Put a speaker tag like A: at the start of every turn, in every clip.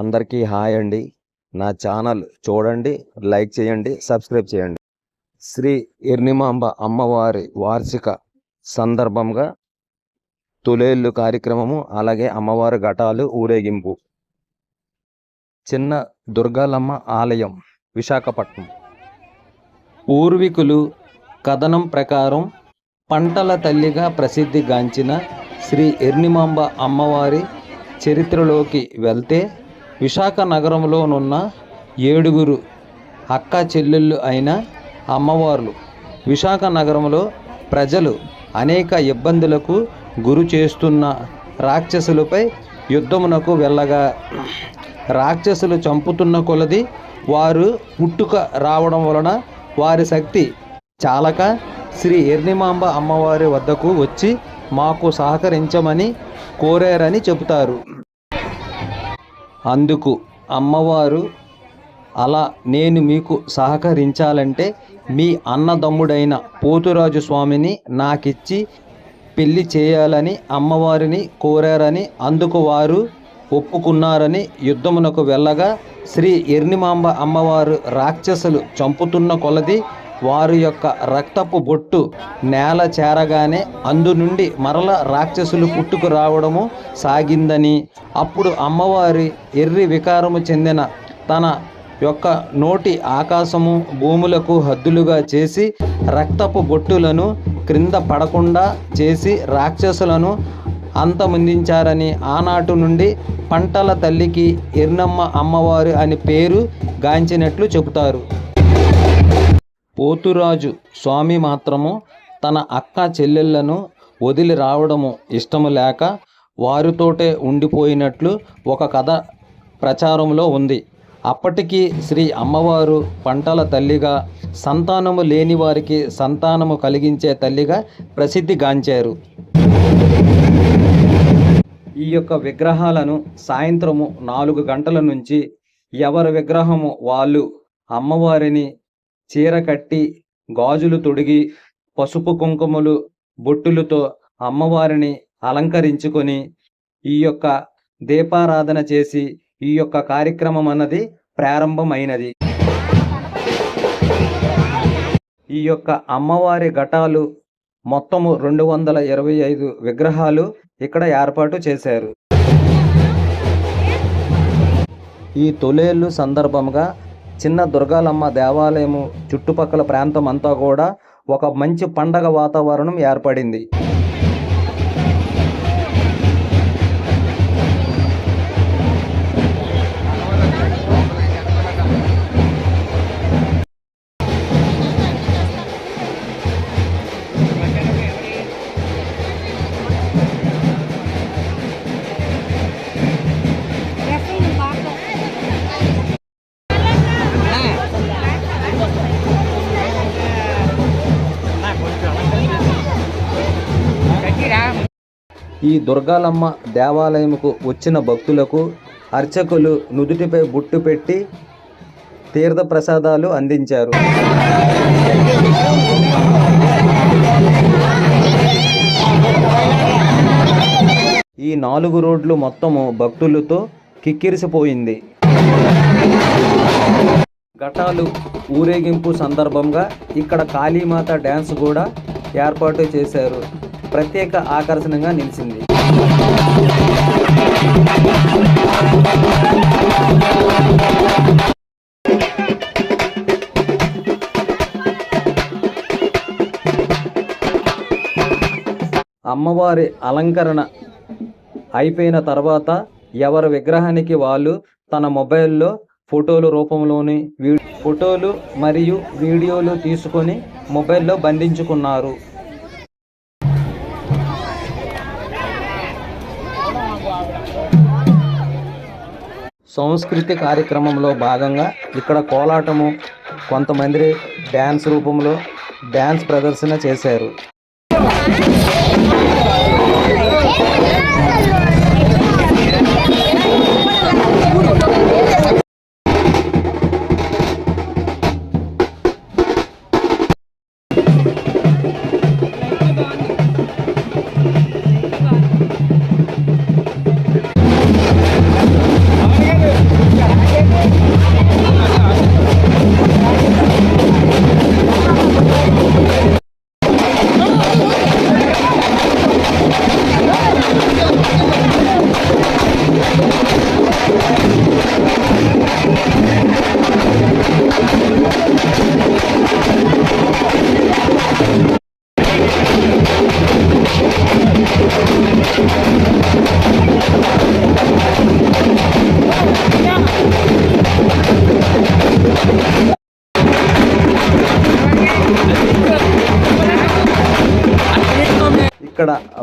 A: అందరికీ హాయ్ అండి. నా ఛానల్ చూడండి లైక్ చేయండి సబ్స్క్రైబ్ చేయండి. శ్రీ ఎర్నిమాంబ అమ్మవారి వార్షిక సందర్భంగా తులేళ్ళు కార్యక్రమము అలాగే అమ్మవారి ఘటాలు ఊరేగింపు. చిన్న దుర్గాలమ్మ ఆలయం విశాఖపట్నం. పూర్వీకులు కథనం ప్రకారం పంటల తల్లిగా ప్రసిద్ధిగాంచిన శ్రీ ఎర్నిమాంబ అమ్మవారి చరిత్రలోకి వెళ్తే విశాఖ నగరంలోనున్న ఏడుగురు అక్క చెల్లెళ్ళు అయిన అమ్మవార్లు. విశాఖ నగరంలో ప్రజలు అనేక ఇబ్బందులకు గురి చేస్తున్న రాక్షసులపై యుద్ధమునకు వెళ్ళగా రాక్షసులు చంపుతున్న కొలది వారు పుట్టుక రావడం వలన వారి శక్తి చాలక శ్రీ ఎర్నిమాంబ అమ్మవారి వద్దకు వచ్చి మాకు సహకరించమని కోరారని చెబుతారు. అందుకు అమ్మవారు అలా నేను మీకు సహకరించాలంటే మీ అన్నదమ్ముడైన పోతురాజు స్వామిని నాకిచ్చి పెళ్ళి చేయాలని అమ్మవారిని కోరారని అందుకు వారు ఒప్పుకున్నారని యుద్ధమునకు వెళ్ళగా శ్రీ ఎర్నిమాంబ అమ్మవారు రాక్షసులు చంపుతున్న కొలది వారి యొక్క రక్తపు బొట్టు నేల చేరగానే అందు నుండి మరల రాక్షసులు పుట్టుకు రావడము సాగిందని అప్పుడు అమ్మవారి ఎర్రి వికారము చెందిన తన యొక్క నోటి ఆకాశము భూములకు హద్దులుగా చేసి రక్తపు బొట్టులను క్రింద పడకుండా చేసి రాక్షసులను అంతమొందించారని ఆనాటి నుండి పంటల తల్లికి ఎర్నమ్మ అమ్మవారు అని పేరు గాంచినట్లు చెబుతారు. పోతురాజు స్వామి మాత్రము తన అక్క చెల్లెళ్ళను వదిలి రావడము ఇష్టము లేక వారితోటే ఉండిపోయినట్లు ఒక కథ ప్రచారంలో ఉంది. అప్పటికి శ్రీ అమ్మవారు పంటల తల్లిగా సంతానము లేని వారికి సంతానము కలిగించే తల్లిగా ప్రసిద్ధిగాంచారు ఈ యొక్క విగ్రహాలను సాయంత్రము నాలుగు గంటల నుంచి ఎవరి విగ్రహము వాళ్ళు అమ్మవారిని చీర కట్టి గాజులు తొడిగి పసుపు కుంకుమలు బొట్టులతో అమ్మవారిని అలంకరించుకొని ఈ యొక్క దీపారాధన చేసి ఈ యొక్క కార్యక్రమం అన్నది ప్రారంభమైనది. ఈ యొక్క అమ్మవారి ఘటాలు మొత్తము రెండు వందల ఇరవై ఐదు విగ్రహాలు ఇక్కడ ఏర్పాటు చేశారు. ఈ తొలేళ్ళు సందర్భంగా చిన్న దుర్గాలమ్మ దేవాలయము చుట్టుపక్కల ప్రాంతం అంతా కూడా ఒక మంచి పండగ వాతావరణం ఏర్పడింది. ఈ దుర్గాలమ్మ దేవాలయముకు వచ్చిన భక్తులకు అర్చకులు నుదుటిపై బుట్టు పెట్టి తీర్థ ప్రసాదాలు అందించారు. ఈ నాలుగు రోడ్లు మొత్తము భక్తులతో కిక్కిరిసిపోయింది. ఘటాలు ఊరేగింపు సందర్భంగా ఇక్కడ కాళీమాత డ్యాన్స్ కూడా ఏర్పాటు చేశారు. ప్రత్యేక ఆకర్షణగా నిలిచింది. అమ్మవారి అలంకరణ అయిపోయిన తర్వాత ఎవరి విగ్రహానికి వాళ్ళు తన మొబైల్లో ఫోటోలు రూపంలోని వీ ఫోటోలు మరియు వీడియోలు తీసుకొని మొబైల్లో బంధించుకున్నారు. సంస్కృతి కార్యక్రమంలో భాగంగా ఇక్కడ కోలాటము కొంతమంది డ్యాన్స్ రూపంలో డ్యాన్స్ ప్రదర్శన చేశారు.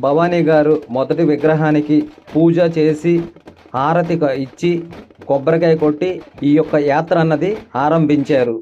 A: భవానీ గారు మొదటి విగ్రహానికి పూజ చేసి హారతి ఇచ్చి కొబ్బరికాయ కొట్టి ఈ యొక్క యాత్ర అన్నది ఆరంభించారు.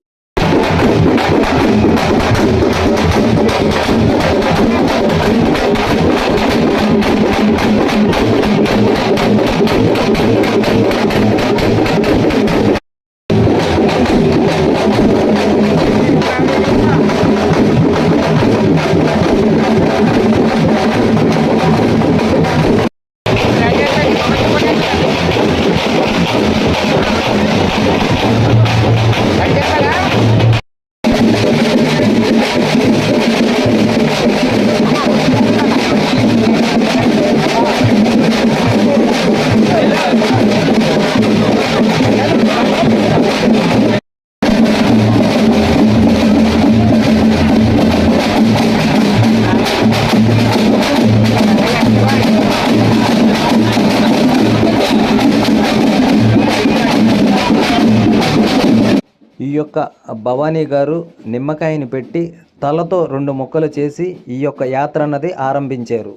A: ఈ యొక్క భవానీ గారు నిమ్మకాయని పెట్టి తలతో రెండు ముక్కలు చేసి ఈ యొక్క యాత్ర అన్నది ఆరంభించారు.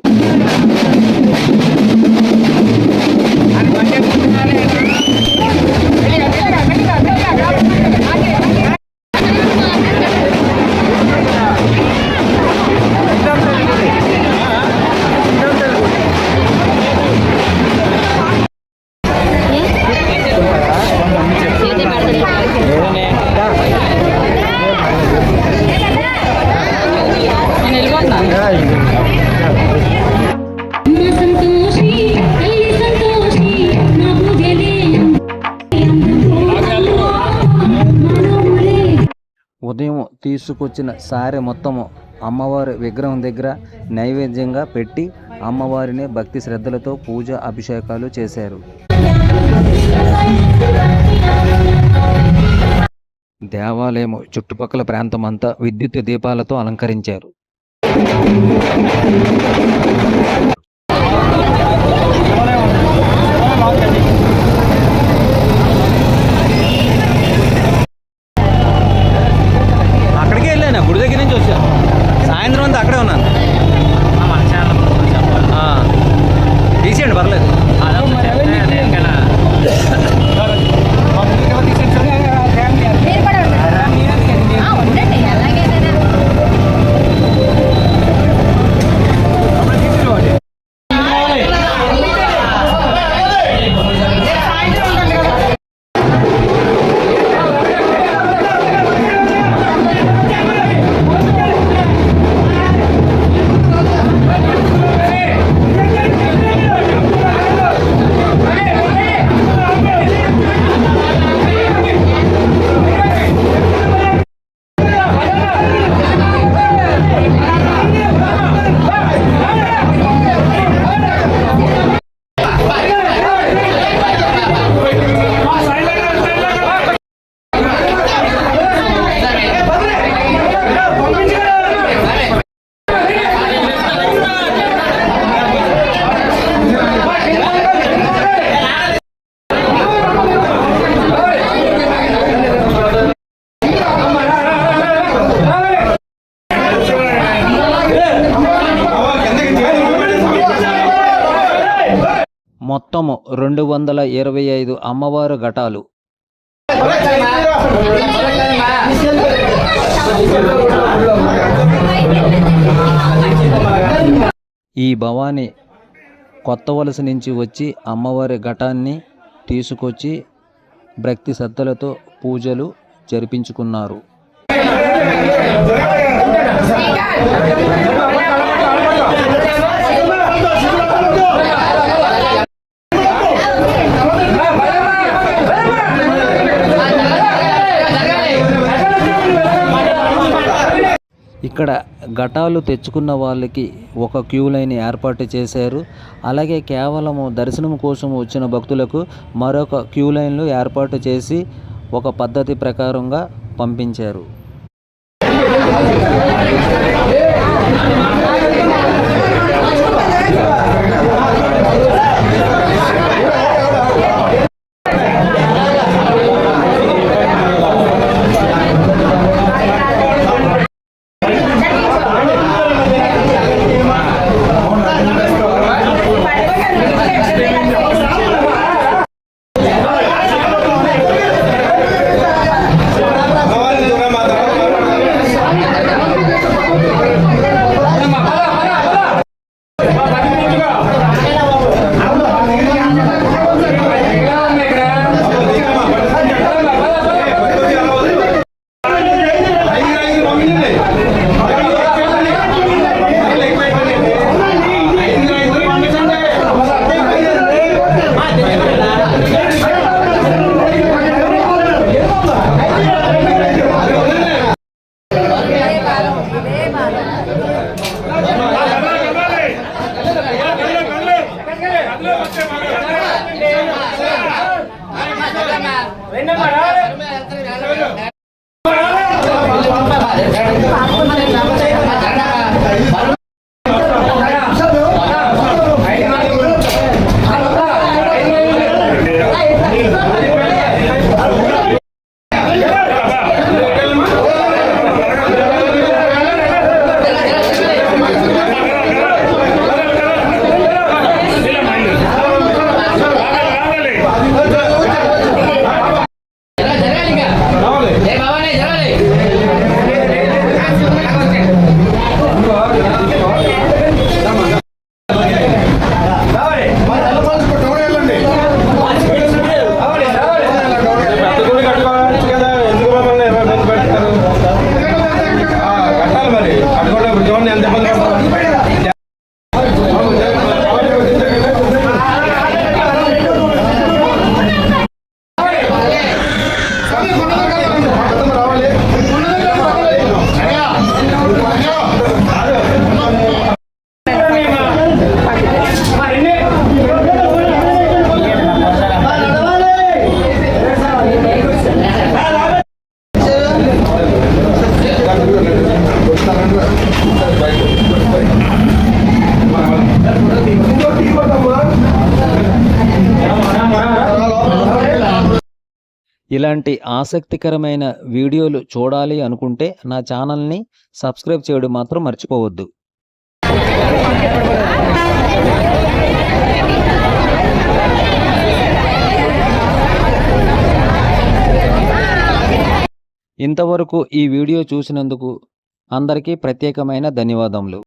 A: ఉదయం తీసుకొచ్చిన సారె మొత్తము అమ్మవారి విగ్రహం దగ్గర నైవేద్యంగా పెట్టి అమ్మవారిని భక్తి శ్రద్ధలతో పూజ అభిషేకాలు చేశారు. దేవాలయం చుట్టుపక్కల ప్రాంతం అంతా విద్యుత్ దీపాలతో అలంకరించారు. రెండు వందల ఇరవై ఐదు అమ్మవారు ఘటాలు. ఈ భవాని కొత్త వలస నుంచి వచ్చి అమ్మవారి ఘటాన్ని తీసుకొచ్చి భక్తి శ్రద్ధలతో పూజలు జరిపించుకున్నారు. ఇక్కడ ఘటాలు తెచ్చుకున్న వాళ్ళకి ఒక క్యూ లైన్ ఏర్పాటు చేశారు. అలాగే కేవలము దర్శనం కోసం వచ్చిన భక్తులకు మరొక క్యూ లైన్లు ఏర్పాటు చేసి ఒక పద్ధతి ప్రకారంగా పంపించారు.
B: canal ali.
A: ఇలాంటి ఆసక్తికరమైన వీడియోలు చూడాలి అనుకుంటే నా ఛానల్ని సబ్స్క్రైబ్ చేయడం మాత్రం మర్చిపోవద్దు. ఇంతవరకు ఈ వీడియో చూసినందుకు అందరికీ ప్రత్యేకమైన ధన్యవాదములు.